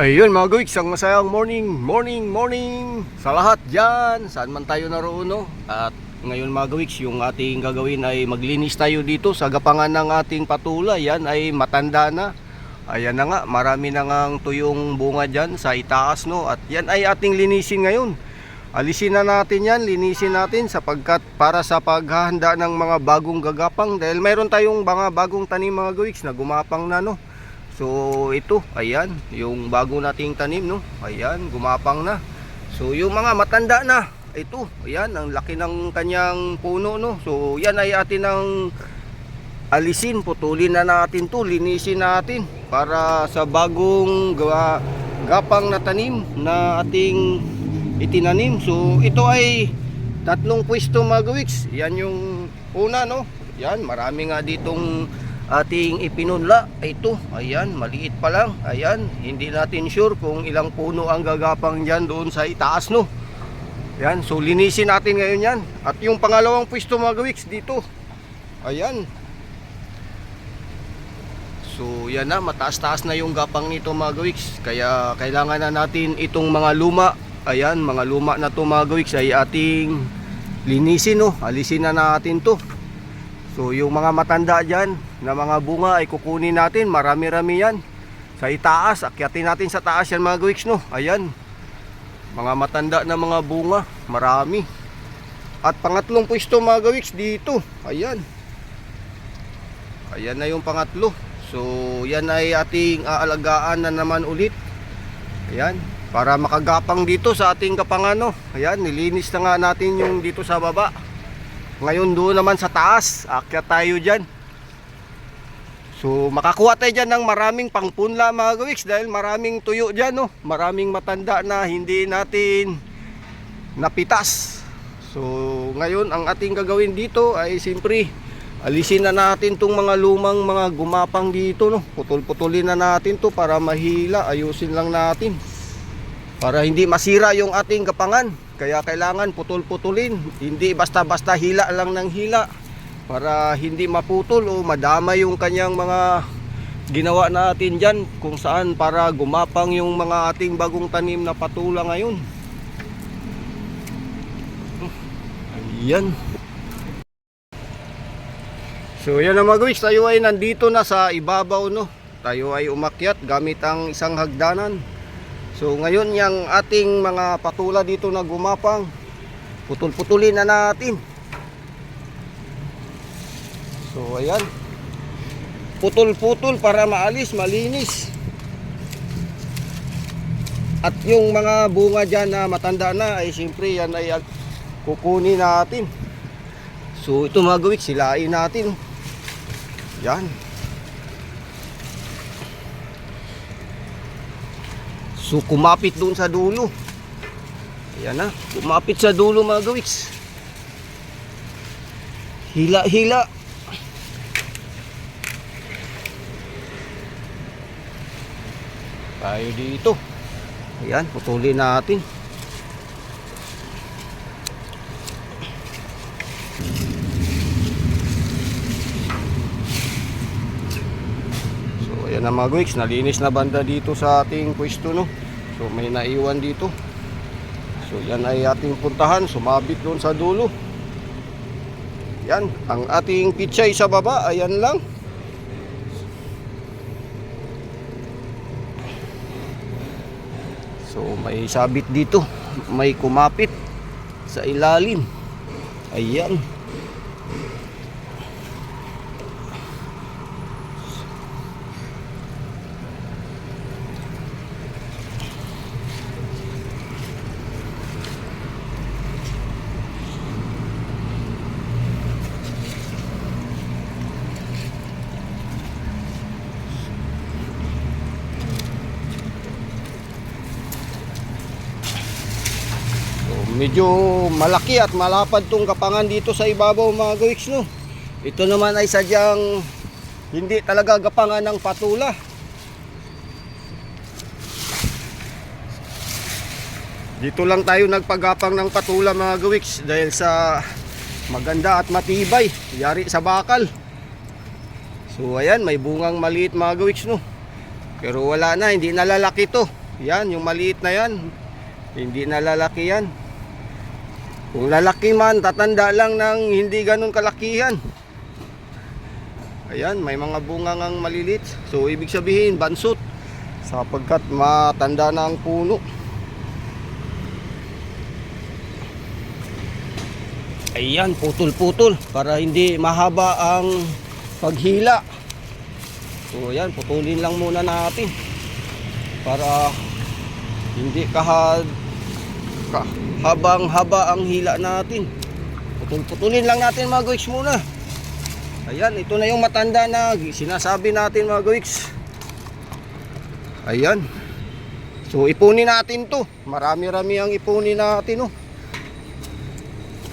Ayun mga gawiks, ang masayang morning, morning, morning sa lahat dyan, saan man tayo naroon no? At ngayon mga gawiks, yung ating gagawin ay maglinis tayo dito sa gapangan ng ating patula. Yan ay matanda na. Ayan na nga, marami na ngang tuyong bunga dyan sa itaas no? At yan ay ating linisin ngayon. Alisin na natin yan, linisin natin sapagkat para sa paghahanda ng mga bagong gagapang. Dahil mayroon tayong mga bagong tanim mga gawiks na gumapang na no So ito, ayan, yung bago nating tanim, no? Ayan, gumapang na. So yung mga matanda na, ito, ayan, ang laki ng kanyang puno, no? So yan ay atin ang alisin, putulin na natin to, linisin natin para sa bagong gawa, gapang na tanim na ating itinanim. So ito ay tatlong pwesto mga gawiks. Yan yung una, no? Yan, marami nga ditong ating ipinunla. Ito ayan maliit pa lang. Ayan hindi natin sure kung ilang puno ang gagapang dyan doon sa itaas no? Ayan so linisin natin ngayon yan. At yung pangalawang pwesto mga gawiks dito. Ayan. So yan na mataas-taas na yung gapang nito mga gawiks kaya kailangan na natin itong mga luma. Ayan mga luma na to mga gawiks ay ating linisin no? Alisin na natin to. So yung mga matanda dyan na mga bunga ay kukunin natin. Marami-rami yan. Sa itaas, akyatin natin sa taas yan mga gawiks no. Ayan. Mga matanda na mga bunga. Marami. At pangatlong pwesto mga gawiks dito. Ayan. Ayan na yung pangatlo. So yan ay ating aalagaan na naman ulit. Ayan. Para makagapang dito sa ating kapangano. Ayan, nilinis na nga natin yung dito sa baba. Ngayon doon naman sa taas, akyat tayo dyan. So makakuha tayo dyan ng maraming pangpunla mga gawiks dahil maraming tuyo dyan no. Maraming matanda na hindi natin napitas. So ngayon ang ating gagawin dito ay simpre alisin na natin tong mga lumang mga gumapang dito no. Putol-putulin na natin to para mahila, ayusin lang natin. Para hindi masira yung ating kapangan. Kaya kailangan putol-putulin. Hindi basta-basta hila lang ng hila. Para hindi maputol o madama yung kanyang mga ginawa natin dyan. Kung saan para gumapang yung mga ating bagong tanim na patula ngayon. Ayan. So yan na mga guys, tayo ay nandito na sa ibabaw no. Tayo ay umakyat gamit ang isang hagdanan. So ngayon yung ating mga patula dito na gumapang, putol-putulin na natin. So ayan. Putol-putol para maalis, malinis. At yung mga bunga dyan na matanda na ay siyempre yan ay kukunin natin. So ito mga gawik, silain natin. Yan. So kumapit doon sa dulo. Ayan na, kumapit sa dulo mga gawiks. Hila, Tayo dito. Ayan, putulin natin. So ayan na mga gawiks, nalinis na banda dito sa ating pwesto no. So may naiwan dito. So yan ay ating puntahan, sumabit doon sa dulo. Yan, ang ating pichay sa baba, ayan lang. So may sabit dito, may kumapit sa ilalim. Ayan. So, medyo malaki at malapad tong kapangan dito sa ibabaw mga gawiks no. Ito naman ay sadyang hindi talaga gapangan ng patula. Dito lang tayo nagpagapang ng patula mga gawiks dahil sa maganda at matibay. Yari sa bakal. So ayan, may bungang maliit mga gawiks no. Pero wala na, hindi nalalaki to. Yan, yung maliit na yan. Hindi na lalaki yan. Kung lalaki man, tatanda lang ng hindi ganun kalakihan. Ayan, may mga bunga ngang malilit. So, ibig sabihin, bansot. Sapagkat matanda na ang puno. Ayan, putol-putol para hindi mahaba ang paghila. So, ayan, putulin lang muna natin para hindi kahad ka, habang haba ang hila natin. Putol-putulin lang natin mga guys muna. Ayan, ito na yung matanda na sinasabi natin mga guys. Ayan. So ipunin natin to. Marami-rami ang ipunin natin oh.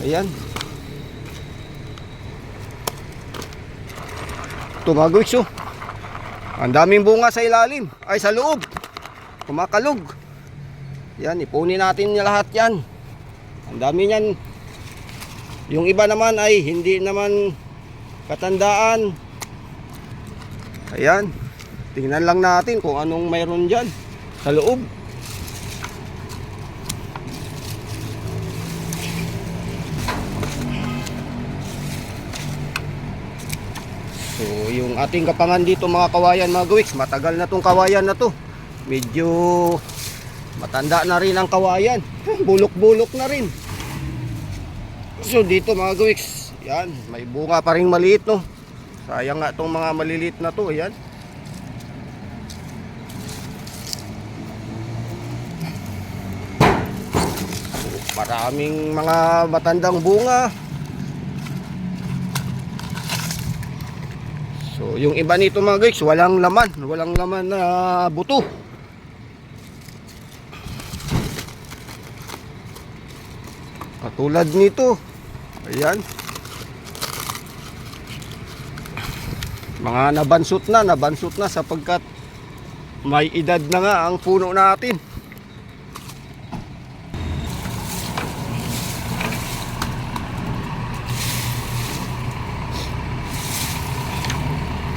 Ayan. Ito mga guys oh. Ang daming bunga sa ilalim. Ay sa loob. Kumakalog. Yan, ipunin natin lahat yan. Ang dami niyan. Yung iba naman ay hindi naman katandaan. Ayan. Tingnan lang natin kung anong mayroon dyan sa loob. So, yung ating kapangan dito mga kawayan mga gawiks, matagal na tong kawayan na to. Medyo matanda na rin ang kawayan. Bulok-bulok na rin. So, dito mga gawiks, yan, may bunga pa rin maliit no. Sayang nga tong mga maliliit na to, yan. Maraming mga matandang bunga. So, yung iba nito mga guys, walang laman, walang laman na buto. Katulad nito. Ayan. Mga nabansot na, nabansot na sapagkat may edad na nga ang puno natin.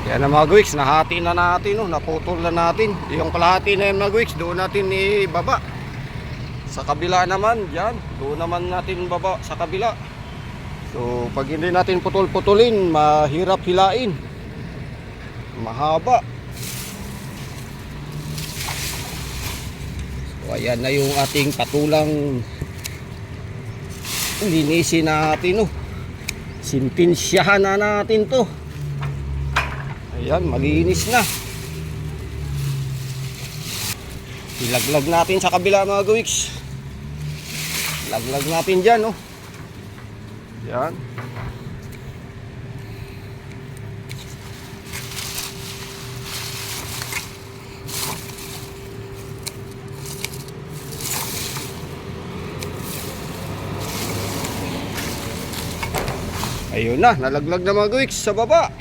Kaya na mga guwiks, nahati na natin, no? naputol na natin. Yung kalahati na yan mga guwiks, doon natin ibaba. Sa kabila naman, dyan, doon naman natin baba sa kabila. So, pag hindi natin putol-putulin, mahirap hilain. Mahaba. So, ayan na yung ating patulang linisin natin, no? Sintinsyahan na natin to. Ayan, malinis na. Ilaglag natin sa kabila mga gawiks. Laglag natin dyan, oh. Yan. Ayun na, nalaglag na mga gawiks sa baba.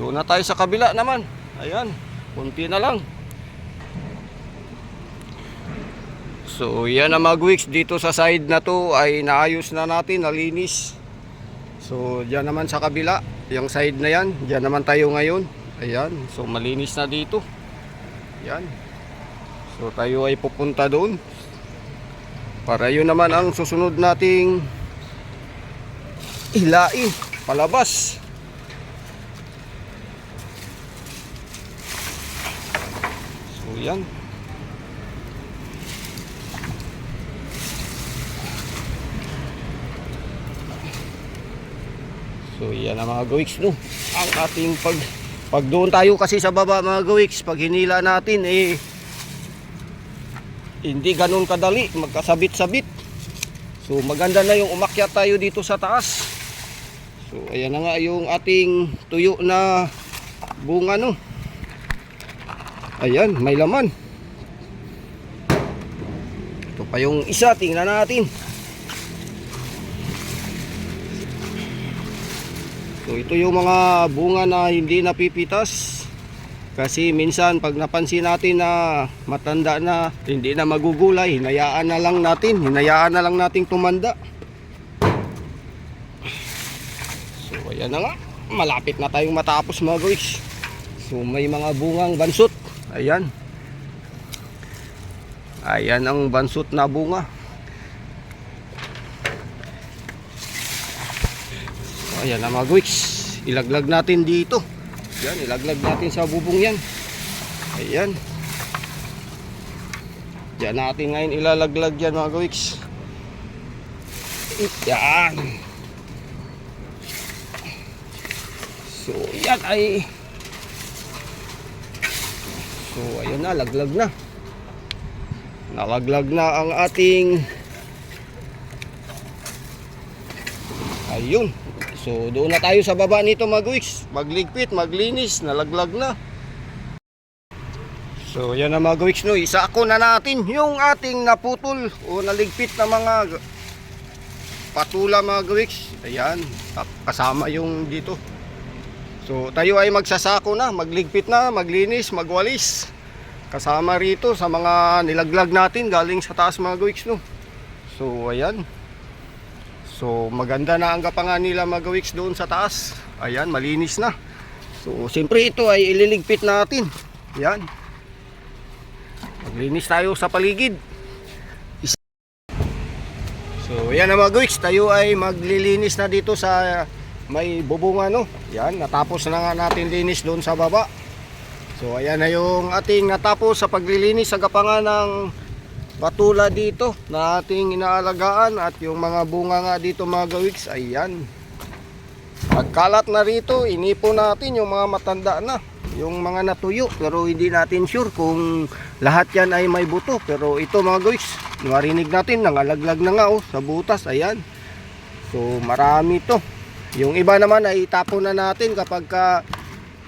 Doon na tayo sa kabila naman. Ayan, kunti na lang. So, yan ang mga weeks dito sa side na to ay naayos na natin, nalinis. So, diyan naman sa kabila, yung side na yan, diyan naman tayo ngayon. Ayan, so malinis na dito. Yan. So, tayo ay pupunta doon. Para yun naman ang susunod nating ilain, palabas. Yan. So yan ang mga gawiks no. Ang ating pag pag doon tayo kasi sa baba mga gawiks, pag hinila natin eh hindi ganun kadali magkasabit-sabit. So maganda na yung umakyat tayo dito sa taas. So ayan na nga yung ating tuyo na bunga no. Ayan, may laman. Ito pa yung isa, tingnan natin. So ito yung mga bunga na hindi napipitas. Kasi minsan pag napansin natin na matanda na, hindi na magugulay, hinayaan na lang natin, hinayaan na lang nating tumanda. So ayan na nga. malapit na tayong matapos mga guys. So may mga bungang bansot. Ayan. Ayan ang bansot na bunga. So, ayan na guys. Ilaglag natin dito. Yan, ilaglag natin sa bubong yan. Ayan. Diyan natin ngayon ilalaglag yan mga guys. Yan. So, yan ay So, ayun na, laglag na. Nalaglag na ang ating Ayun. So, doon na tayo sa baba nito guys. Magligpit, maglinis, nalaglag na. So, yan na mga guys, no. Isako na natin yung ating naputol o naligpit na mga patula mga guys. Ayan, kasama yung dito. So, tayo ay magsasako na, magligpit na, maglinis, magwalis. Kasama rito sa mga nilaglag natin galing sa taas mga guys, no. So, ayan. So, maganda na ang gapangan nila mga gawiks doon sa taas. Ayan, malinis na. So, siyempre ito ay ililigpit natin. Ayan. Maglinis tayo sa paligid. So, ayan na mga gawiks. Tayo ay maglilinis na dito sa may bubunga, no? Ayan, natapos na nga natin linis doon sa baba. So, ayan na yung ating natapos sa paglilinis. Sa gapangan ng patula dito na ating inaalagaan at yung mga bunga nga dito mga gawiks ayan. Pagkalat na rito inipo natin yung mga matanda na yung mga natuyo. Pero hindi natin sure kung lahat yan ay may buto. Pero ito mga gawiks marinig natin nangalaglag na nga oh, sa butas ayan. So marami to yung iba naman ay itapon na natin kapag ka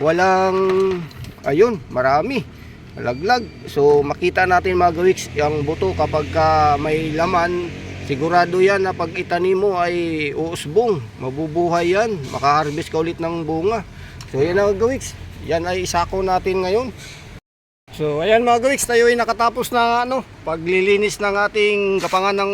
walang ayun marami laglag. So makita natin mga gawiks yung buto kapag ka may laman, sigurado yan na pag itanim mo ay uusbong, mabubuhay yan, makaharvest ka ulit ng bunga. So yan mga gawiks, yan ay isako natin ngayon. So ayan mga gawiks, tayo ay nakatapos na ano, paglilinis ng ating gapangan ng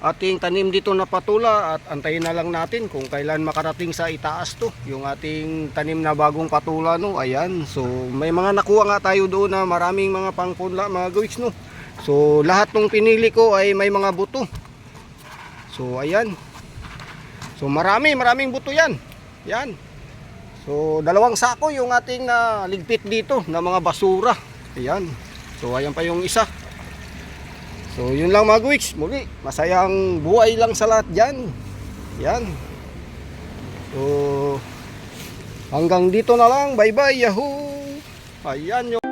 ating tanim dito na patula at antayin na lang natin kung kailan makarating sa itaas to yung ating tanim na bagong patula no? Ayan. So may mga nakuha nga tayo doon na maraming mga pangpunla mga gawiks no? So lahat ng pinili ko ay may mga buto. So ayan. So marami maraming buto yan. Yan. So dalawang sako yung ating na ligpit dito na mga basura. Ayan. So ayan pa yung isa So yun lang mga Gwiks, muli masayang buhay lang sa lahat dyan. Yan. So hanggang dito na lang, bye bye, yahoo! Ayan yung